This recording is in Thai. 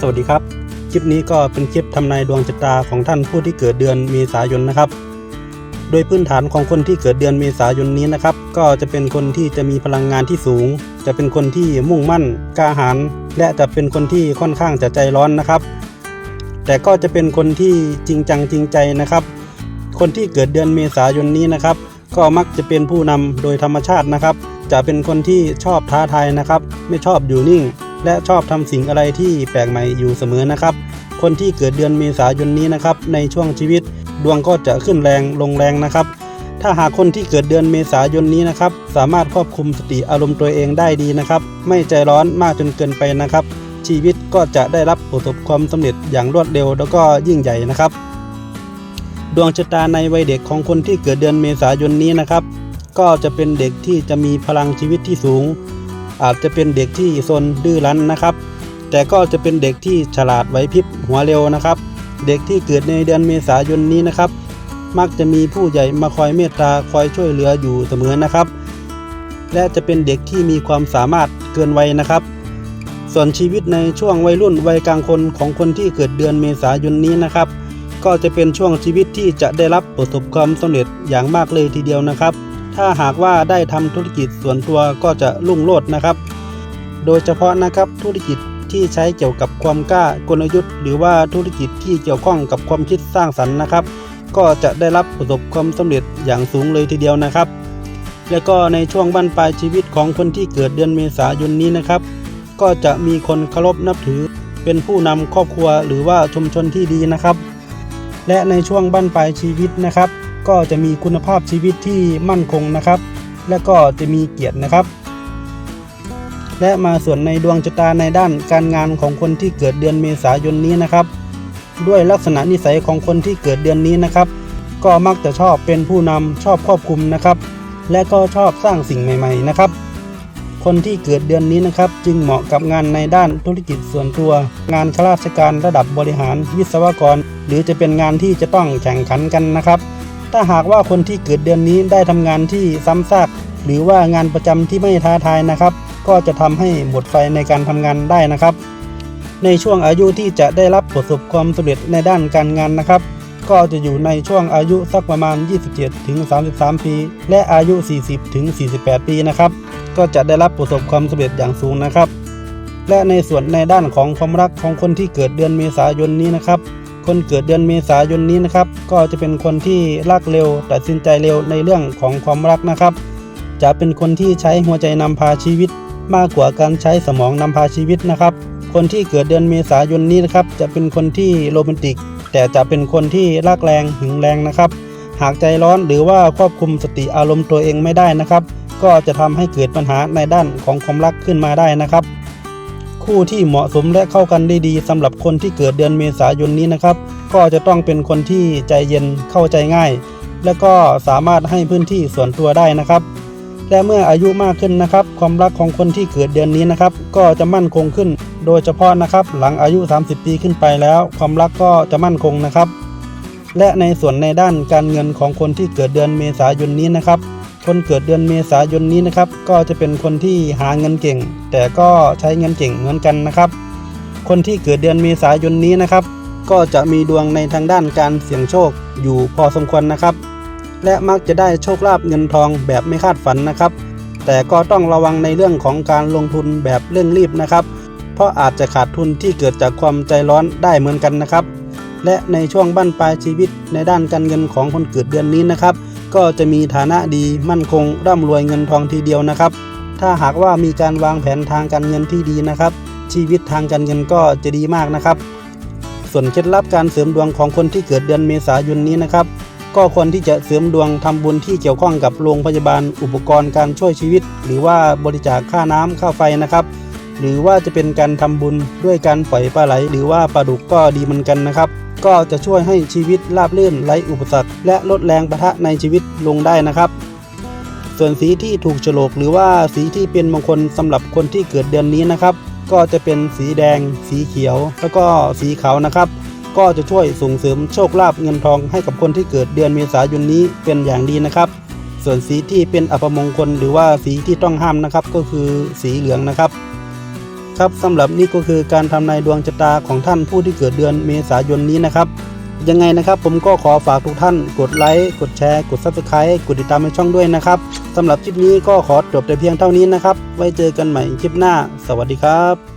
สวัสดีครับ คลิปนี้ก็เป็นคลิปทำนายดวงชะตาของท่านผู้ที่เกิดเดือนเมษายนนะครับ โดยพื้นฐานของคนที่เกิดเดือนเมษายนนี้นะครับ ก็จะเป็นคนที่จะมีพลังงานที่สูง จะเป็นคนที่มุ่งมั่นกล้าหาญและจะเป็นคนที่ค่อนข้างจะใจร้อนนะครับ แต่ก็จะเป็นคนที่จริงจังจริงใจนะครับ คนที่เกิดเดือนเมษายนนี้นะครับ ก็มักจะเป็นผู้นำโดยธรรมชาตินะครับ จะเป็นคนที่ชอบท้าทายนะครับ ไม่ชอบอยู่นิ่ง และชอบทำสิ่งอะไรที่แปลกใหม่อยู่เสมอนะครับ คนที่เกิดเดือนเมษายนนี้นะครับในช่วงชีวิตดวงก็จะขึ้นแรงลงแรงนะครับ ถ้าหากคนที่เกิดเดือนเมษายนนี้นะครับ สามารถควบคุมสติอารมณ์ตัวเองได้ดีนะครับ ไม่ใจร้อนมากจนเกินไปนะครับ ชีวิตก็จะได้รับประสบความสำเร็จอย่างรวดเร็วแล้วก็ยิ่งใหญ่นะครับ ดวงชะตาในวัยเด็กของคนที่เกิดเดือนเมษายนนี้นะครับ ก็จะเป็นเด็กที่จะมีพลังชีวิตที่สูง อาจจะเป็นเด็กที่ซนดื้อรั้นนะครับ แต่ก็จะเป็นเด็กที่ฉลาดไหวพริบหัวเร็วนะครับ เด็กที่เกิดในเดือนเมษายนนี้นะครับ มักจะมีผู้ใหญ่มาคอยเมตตาคอยช่วยเหลืออยู่เสมอนะครับ และจะเป็นเด็กที่มีความสามารถเกินวัยนะครับ ส่วนชีวิตในช่วงวัยรุ่นวัยกลางคนของคนที่เกิดเดือนเมษายนนี้นะครับ ก็จะเป็นช่วงชีวิตที่จะได้รับประสบความสำเร็จอย่างมากเลยทีเดียวนะครับ ถ้าหากว่าได้ทำธุรกิจส่วนตัวก็จะรุ่งโรจน์นะครับ โดยเฉพาะนะครับธุรกิจที่ใช้เกี่ยวกับความกล้ากลยุทธ์ หรือว่าธุรกิจที่เกี่ยวข้องกับความคิดสร้างสรรค์นะครับ ก็จะได้รับประสบความสำเร็จอย่างสูงเลยทีเดียวนะครับ และก็ในช่วงบั้นปลายชีวิตของคนที่เกิดเดือนเมษายนนี้นะครับ ก็จะมีคนเคารพนับถือ เป็นผู้นำครอบครัวหรือว่าชุมชนที่ดีนะครับ และในช่วงบั้นปลายชีวิตนะครับ ก็จะมีคุณภาพชีวิตที่มั่นคงนะครับ และก็จะมีเกียรตินะครับ และมาส่วนในดวงชะตาในด้านการงานของคนที่เกิดเดือนเมษายนนี้นะครับ ด้วยลักษณะนิสัยของคนที่เกิดเดือนนี้นะครับ ก็มักจะชอบเป็นผู้นำชอบควบคุมนะครับ และก็ชอบสร้างสิ่งใหม่ ๆนะครับคนที่เกิดเดือนนี้นะครับ จึงเหมาะกับงานในด้านธุรกิจส่วนตัว งานข้าราชการระดับบริหารวิศวกร หรือจะเป็นงานที่จะต้องแข่งขันกันนะครับ ถ้าหากว่าคนที่เกิดเดือนนี้ได้ทำงานที่ซ้ำซากหรือว่างานประจำที่ไม่ท้าทายนะครับ ก็จะทำให้หมดไฟในการทำงานได้นะครับ ในช่วงอายุที่จะได้รับประสบความสำเร็จในด้านการงานนะครับ ก็จะอยู่ในช่วงอายุสักประมาณ 27-33 ปี และอายุ 40-48 ปีนะครับ ก็จะได้รับประสบความสำเร็จอย่างสูงนะครับ และในส่วนในด้านของความรักของคนที่เกิดเดือนเมษายนนี้นะครับ คนเกิดเดือนเมษายนนี้นะครับ ก็จะเป็นคนที่รักเร็วตัดสินใจเร็วในเรื่องของความรักนะครับ จะเป็นคนที่ใช้หัวใจนำพาชีวิต มากกว่าการใช้สมองนำพาชีวิตนะครับ คนที่เกิดเดือนเมษายนนี้นะครับ จะเป็นคนที่โรแมนติก แต่จะเป็นคนที่รักแรงหึงแรงนะครับ หากใจร้อนหรือว่าควบคุมสติอารมณ์ตัวเองไม่ได้นะครับ ก็จะทำให้เกิดปัญหาในด้านของความรักขึ้นมาได้นะครับ คู่ที่เหมาะสมและเข้ากันได้ดีสำหรับคนที่เกิดเดือนเมษายนนี้นะครับ ก็จะต้องเป็นคนที่ใจเย็นเข้าใจง่าย และก็สามารถให้พื้นที่ส่วนตัวได้นะครับ และเมื่ออายุมากขึ้นนะครับ ความรักของคนที่เกิดเดือนนี้นะครับ ก็จะมั่นคงขึ้น โดยเฉพาะนะครับ หลังอายุ 30 ปีขึ้นไปแล้ว ความรักก็จะมั่นคงนะครับ และในส่วนในด้านการเงินของคนที่เกิดเดือนเมษายนนี้นะครับ คนเกิดเดือนเมษายนนี้นะครับ ก็จะเป็นคนที่หาเงินเก่ง แต่ก็ใช้เงินเก่งเหมือนกันนะครับ คนที่เกิดเดือนเมษายนนี้นะครับ ก็จะมีดวงในทางด้านการเสี่ยงโชคอยู่พอสมควรนะครับ และมักจะได้โชคลาภเงินทองแบบไม่คาดฝันนะครับ แต่ก็ต้องระวังในเรื่องของการลงทุนแบบเร่งรีบนะครับ เพราะอาจจะขาดทุนที่เกิดจากความใจร้อนได้เหมือนกันนะครับ และในช่วงบั้นปลายชีวิตในด้านการเงินของคนเกิดเดือนนี้นะครับ ก็จะมีฐานะดีมั่นคงร่ำรวยเงินทองทีเดียวนะครับ ถ้าหากว่ามีการวางแผนทางการเงินที่ดีนะครับ ชีวิตทางการเงินก็จะดีมากนะครับ ส่วนเคล็ดลับการเสริมดวงของคนที่เกิดเดือนเมษายนนี้นะครับก็ควรที่จะเสริมดวงทำบุญที่เกี่ยวข้องกับโรงพยาบาลอุปกรณ์การช่วยชีวิต หรือว่าบริจาคค่าน้ำค่าไฟนะครับ หรือว่าจะเป็นการทำบุญด้วยการปล่อยปลาไหล หรือว่าปลาดุกก็ดีเหมือนกันนะครับ ก็จะช่วยให้ชีวิตราบรื่นไร้อุปสรรคและลดแรงประทะในชีวิตลงได้นะครับ ส่วนสีที่ถูกโฉลกหรือว่าสีที่เป็นมงคลสำหรับคนที่เกิดเดือนนี้นะครับ ก็จะเป็นสีแดง สีเขียว แล้วก็สีขาวนะครับ ก็จะช่วยส่งเสริมโชคลาภเงินทองให้กับคนที่เกิดเดือนเมษายนนี้เป็นอย่างดีนะครับส่วนสีที่เป็นอัปมงคลหรือว่าสีที่ต้องห้ามนะครับ ก็คือสีเหลืองนะครับ ครับสำหรับนี่ก็คือการทำนายดวงชะตาของท่านผู้ที่เกิดเดือนเมษายนนี้นะครับ ยังไงนะครับผมก็ขอฝากทุกท่านกดไลค์กดแชร์ กด s u b สไครต์กดติดตามในช่องด้วยนะครับสำหรับคลิปนี้ก็ขอจบแต่เพียงเท่านี้นะครับ ไว้เจอกันใหม่คลิปหน้า สวัสดีครับ